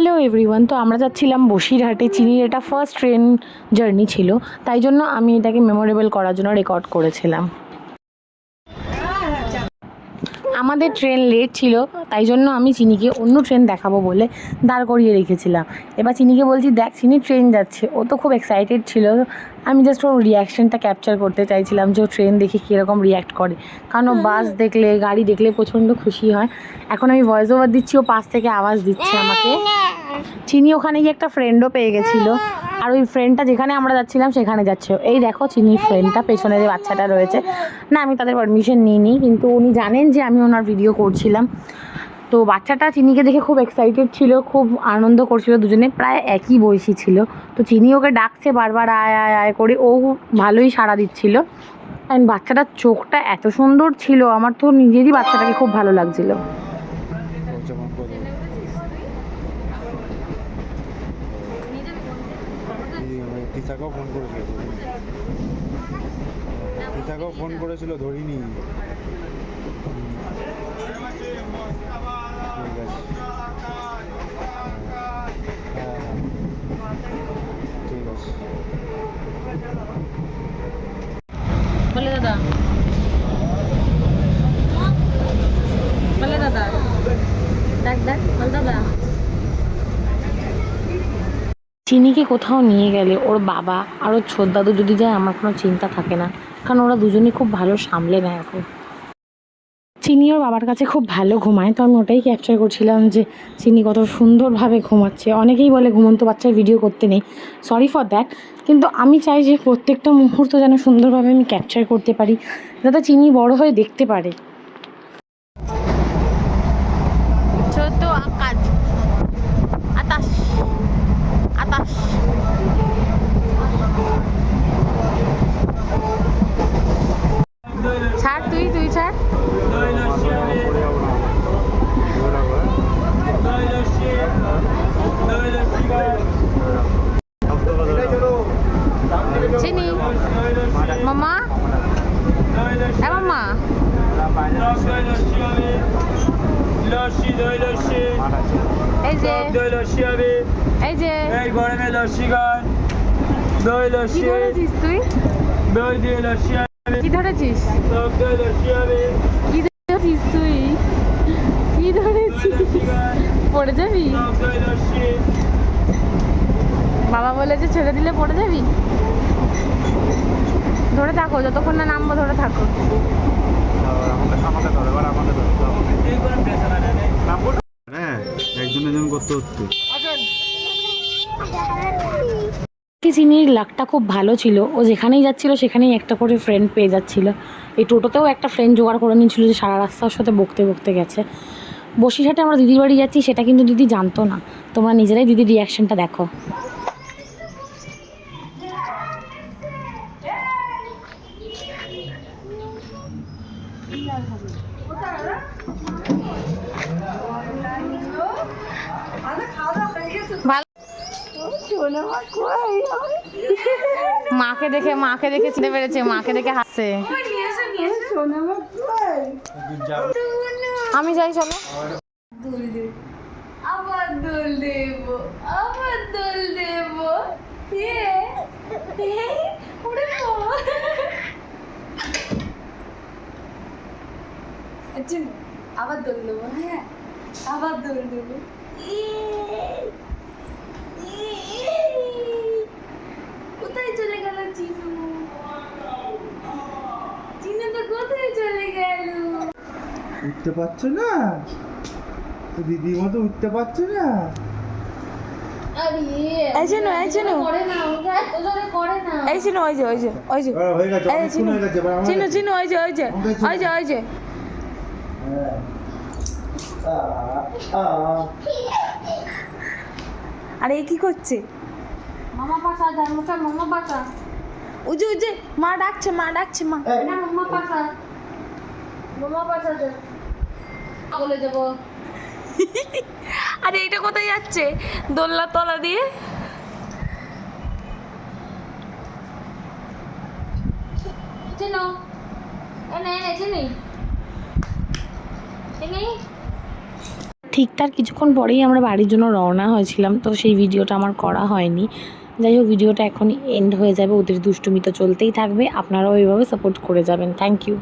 Hello everyone তো আমরা যাচ্ছিলাম বসিরহাটে। চিনির এটা ফার্স্ট ট্রেন জার্নি ছিল। তাই জন্য আমি এটাকে মেমোরেবল করার জন্য রেকর্ড করেছিলাম। আমাদের ট্রেন লেট ছিল, তাই জন্য আমি চিনিকে অন্য ট্রেন দেখাবো বলে দাঁড় করিয়ে রেখেছিলাম। এবার চিনিকে বলছি, দেখ, চিনি ট্রেন যাচ্ছে। ও তো খুব এক্সাইটেড ছিল। আমি জাস্ট ওর রিয়াকশনটা ক্যাপচার করতে চাইছিলাম যে ও ট্রেন দেখে কীরকম রিয়াক্ট করে। কারণ ও বাস দেখলে, গাড়ি দেখলে প্রচণ্ড খুশি হয়। এখন আমি ভয়েস ওভার দিচ্ছি, ও পাশ থেকে আওয়াজ দিচ্ছে আমাকে। চিনি ওখানে গিয়ে একটা ফ্রেন্ডও পেয়ে গেছিল। আর ওই ফ্রেন্ডটা যেখানে আমরা যাচ্ছিলাম, সেখানে যাচ্ছে। এই দেখো চিনির ফ্রেন্ডটা পেছনে যে বাচ্চাটা রয়েছে। না, আমি তাদের পারমিশন নিইনি, কিন্তু উনি জানেন যে আমি ওনার ভিডিও করছিলাম। তো বাচ্চাটা চিনিকে দেখে খুব এক্সাইটেড ছিল, খুব আনন্দ করছিল, দুজনে প্রায় একই বয়সী ছিল। তো চিনি ওকে ডাকছে বারবার, আয় আয় আয় করে, ও ভালোই সাড়া দিচ্ছিল। অ্যান্ড বাচ্চাটার চোখটা এত সুন্দর ছিল, আমার তো নিজেরই বাচ্চাটাকে খুব ভালো লাগছিল। যেমন করে তিসাকেও ফোন করেছিল। তিসাকেও ফোন করেছিল ধরিনি। ঠিক আছে হ্যাঁ হ্যাঁ ঠিক আছে বলে দাদা বলে দাদা দেখ দেখ বল দাদা চিনিকে কোথাও নিয়ে গেলে ওর বাবা আর ওর ছোট দাদু যদি যায়, আমার কোনো চিন্তা থাকে না। কারণ ওরা দুজনেই খুব ভালো সামলে নেয় এখন। চিনি ওর বাবার কাছে খুব ভালো ঘুমায়, তো আমি ওটাই ক্যাপচার করছিলাম যে চিনি কত সুন্দরভাবে ঘুমাচ্ছে। অনেকেই বলে ঘুমন্ত বাচ্চার ভিডিও করতে নেই। সরি ফর দ্যাট কিন্তু আমি চাই যে প্রত্যেকটা মুহূর্ত যেন সুন্দরভাবে আমি ক্যাপচার করতে পারি, যাতে চিনি বড় হয়ে দেখতে পারে। ছাড় তুই তুই ছাড় হ্যাঁ? চিনি। মামা। এ মামা। এই যে। এই যে। এই গরমে লস্যি খান। দই লস্যি। তুই? দই দিয়ে লস্যি কি ধরেছিস? কি ধরেছিস তুই? কি ধরেছিস? পড়ে যাবি? বাবা বলেছে ছেড়ে দিলে পড়ে যাবি? ধরে থাকো যতক্ষণ না নামবো ধরে থাকো? হ্যাঁ একজন একজন করতে হচ্ছে। কি চিনির লাকটা খুব ভালো ছিল। ও যেখানেই যাচ্ছিল, সেখানেই একটা করে ফ্রেন্ড পেয়ে যাচ্ছিল। এই টোটোতেও একটা ফ্রেন্ড জোগাড় করে নিয়েছিল যে সারা রাস্তার সাথে বকতে বকতে গেছে। বসিরহাটে আমরা দিদির বাড়ি যাচ্ছি, সেটা কিন্তু দিদি জানতো না। তোমরা নিজেরাই দিদির রিয়াকশনটা দেখো। মাকে দেখে মাকে দেখে চিনে পেরেছে মাকে দেখে হাসছে। আমি যাই চলো। আবার দোল দেব আবার দোল দেব। আচ্ছা, আবার দোল দেবো হ্যাঁ। আবার দোল দেবো। ইয়ে। কোথায় চলে গেল চিনু চিনু তো কোথায় চলে গেল? উঠতে পারছ না। দিদির মতো উঠতে পারছ না। চিনু চিনু হয়ে ওই যে ওই যে ওই যে ওই যে। হ্যাঁ। আরে এ কি করছে? মামা পাশা ধর্মটা মামা পাশা। ওই যে মা ডাকছে মা ডাকছে মা। না মামা পাশা। মামা পাশা যা। বলে যাব। আরে এটা কোথায় যাচ্ছে? দোলনা তলা দিয়ে? চিনো এনে এনে চিনি চিনি ঠিক তার কিছুক্ষণ পরেই আমরা বাড়ির জন্য রওনা হয়েছিলাম, তো সেই ভিডিওটা আমার করা হয়নি। যাই হোক, ভিডিওটা এখনই এন্ড হয়ে যাবে, ওদের দুষ্টুমি তো চলতেই থাকবে, আপনারাও এইভাবে সাপোর্ট করে যাবেন। Thank you